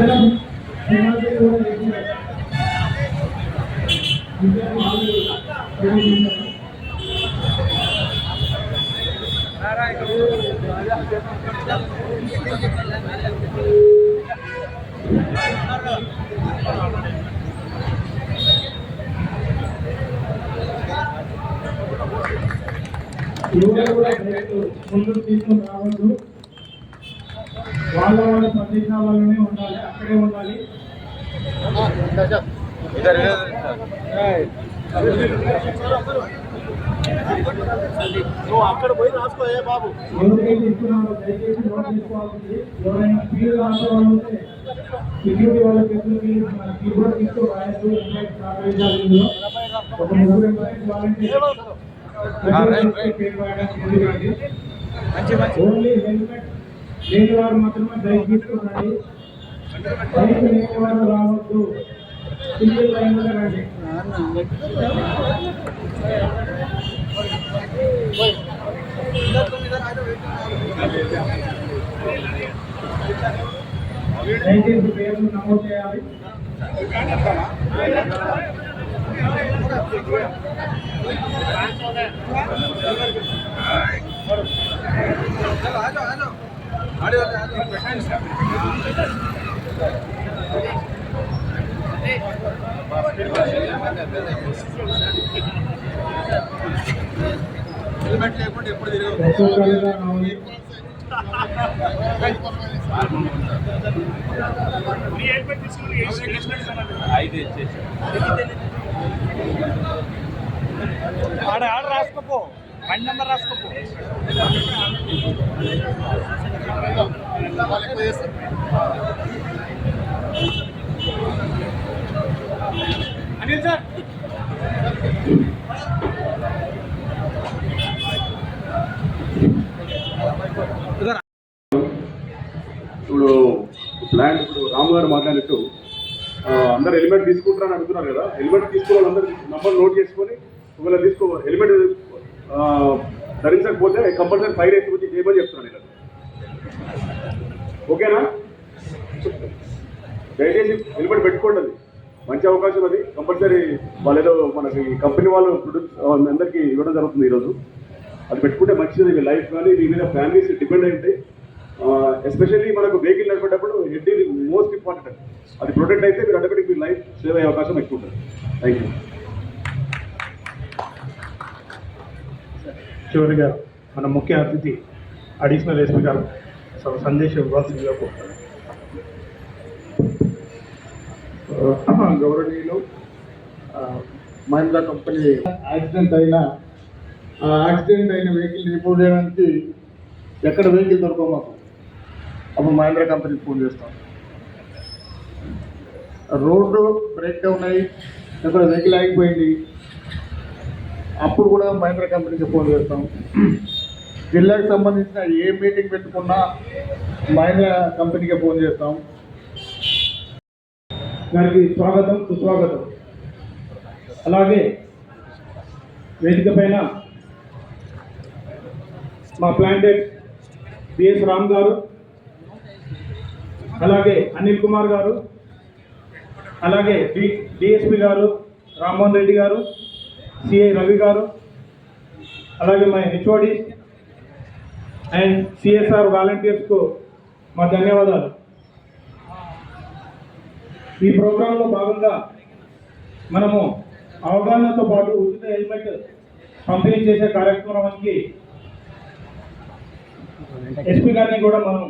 అందరం సినిమాకి కూడా చేసినారు. ఇంకా వాళ్ళు చేస్తున్నారు. యువకులు కూడా రైతు ముందుకు తీసుకుని రావద్దు వాళ్ళ వాళ్ళ ప్రదేశాలలోనే ఉండాలి అక్కడే ఉండాలి. అక్కడ పోయి రాసుకోయే బాబు ఎవరికైతే ఇస్తున్నారో దయచేసి నోట్ చేసుకోవాల్సింది ఎవరైనా ఫీజు రాసే వాళ్ళు ఉంటే సెక్యూరిటీ వాళ్ళ చేతులకి మన కీబోర్డ్ తీసుకో రాయొద్దు ఎంప్లాయీస్ సహకరించాలి ఇందులో. ఒక ముగ్గురు ఎంప్లాయీస్ వాలంటీర్ ఓన్లీ హెల్మెట్ లేని వారు మాత్రమే బైక్ తీసుకున్నాయి బైక్ లేని వారు రావద్దు సింగిల్ లైన్ లో రండి దయచేసి పేర్లు నమోదు చేయాలి హెల్మెట్ లేకుండా ఎప్పుడు తిరగదు ప్రసంగాలుగా ఆడ ఆడ రాసుకోపో. బండి నెంబర్ రాసుకో. అనిల్ సార్. ఇప్పుడు ప్లాన్ ఇప్పుడు రాము గారు మాట్లాడినట్టు అందరు హెల్మెట్ తీసుకుంటారని అడుగుతున్నారు కదా. హెల్మెట్ తీసుకోవాలి అందరు నంబర్ నోట్ చేసుకొని ఒకవేళ తీసుకో హెల్మెట్ ధరించకపోతే కంపల్సరీ ఫైర్ వేసి వచ్చి చేయమని చెప్తున్నాను నేను. ఓకేనా? దయచేసి నిలబడి పెట్టుకోండి అది. మంచి అవకాశం అది. కంపల్సరీ వాళ్ళు ఏదో మనకి కంపెనీ వాళ్ళు ప్రొడ్యూస్ అందరికీ ఇవ్వడం జరుగుతుంది ఈరోజు. అది పెట్టుకుంటే మంచిది మీ లైఫ్ కానీ మీ మీద ఫ్యామిలీస్ డిపెండ్ అయి ఉంటాయి ఎస్పెషల్లీ మనకు వెహికల్ నడిపేటప్పుడు హెడ్ మోస్ట్ ఇంపార్టెంట్ అది ప్రొటెక్ట్ అయితే మీరు అడగడానికి మీ లైఫ్ సేవ్ అయ్యే అవకాశం ఎక్కువ ఉంటుంది. థ్యాంక్ యూ చివరిగా మన ముఖ్య అతిథి అడిషనల్ ఎస్పీ గారు సందేశం ఇవ్వాల్సిందిగా కోరుతున్నాను గౌరవనీయులు ఆ, కంపెనీ యాక్సిడెంట్ అయిన ఆ యాక్సిడెంట్ అయిన వెహికల్ రిపోర్ట్ చేయడానికి ఎక్కడ వెహికల్ దొరకవు మాకు. అప్పుడు మహేంద్ర కంపెనీకి ఫోన్ చేస్తాం. రోడ్డు బ్రేక్ డౌన్ అయ్యి ఎక్కడ వెహికల్ ఆగిపోయింది అప్పుడు కూడా మహేంద్ర కంపెనీకి ఫోన్ చేస్తాం. జిల్లాకు సంబంధించిన ఏ మీటింగ్ పెట్టుకున్నా మహేంద్ర కంపెనీకి ఫోన్ చేస్తాం. గారికి స్వాగతం సుస్వాగతం. అలాగే వేదిక పైన మా ప్లాంటెడ్ బిఎస్ రామ్ గారు అలాగే అనిల్ కుమార్ గారు అలాగే డి డిఎస్పి గారు రామ్మోహన్ రెడ్డి గారు సిఐ రవి గారు అలాగే మా హెచ్ఓడి అండ్ సిఎస్ఆర్ వాలంటీర్స్కు మా ధన్యవాదాలు. ఈ ప్రోగ్రాంలో భాగంగా మనము అవగాహనతో పాటు ఉచిత హెల్మెట్ పంపిణీ చేసే కార్యక్రమానికి ఎస్పీ గారిని కూడా మనం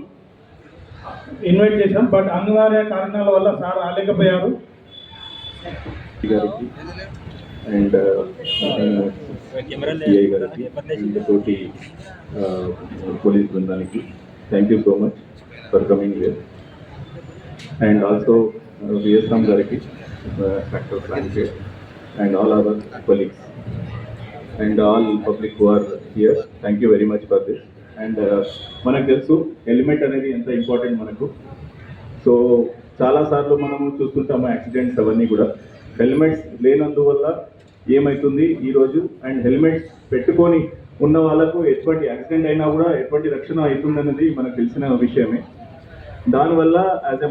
ఇన్వైట్ చేశాం. బట్ అనివార్య కారణాల వల్ల సార్ రాలేకపోయారు. అండ్ సిఐ గారికి అండ్ తోటి పోలీస్ బృందానికి thank you so much for coming here and also VSM గారికి doctor ఫ్రాంకెట్ and all our colleagues and all public who are here thank you very much for this and మనకు తెలుసు helmet అనేది ఎంత important మనకు. So చాలా సార్లు మనము చూస్తుంటాము accidents అవన్నీ కూడా. హెల్మెట్స్ లేనందువల్ల ఏమవుతుంది ఈరోజు అండ్ హెల్మెట్స్ పెట్టుకొని ఉన్న వాళ్ళకు ఎటువంటి యాక్సిడెంట్ అయినా కూడా ఎటువంటి రక్షణ అవుతుందన్నది మనకు తెలిసిన విషయమే. దానివల్ల యాజ్ ఎ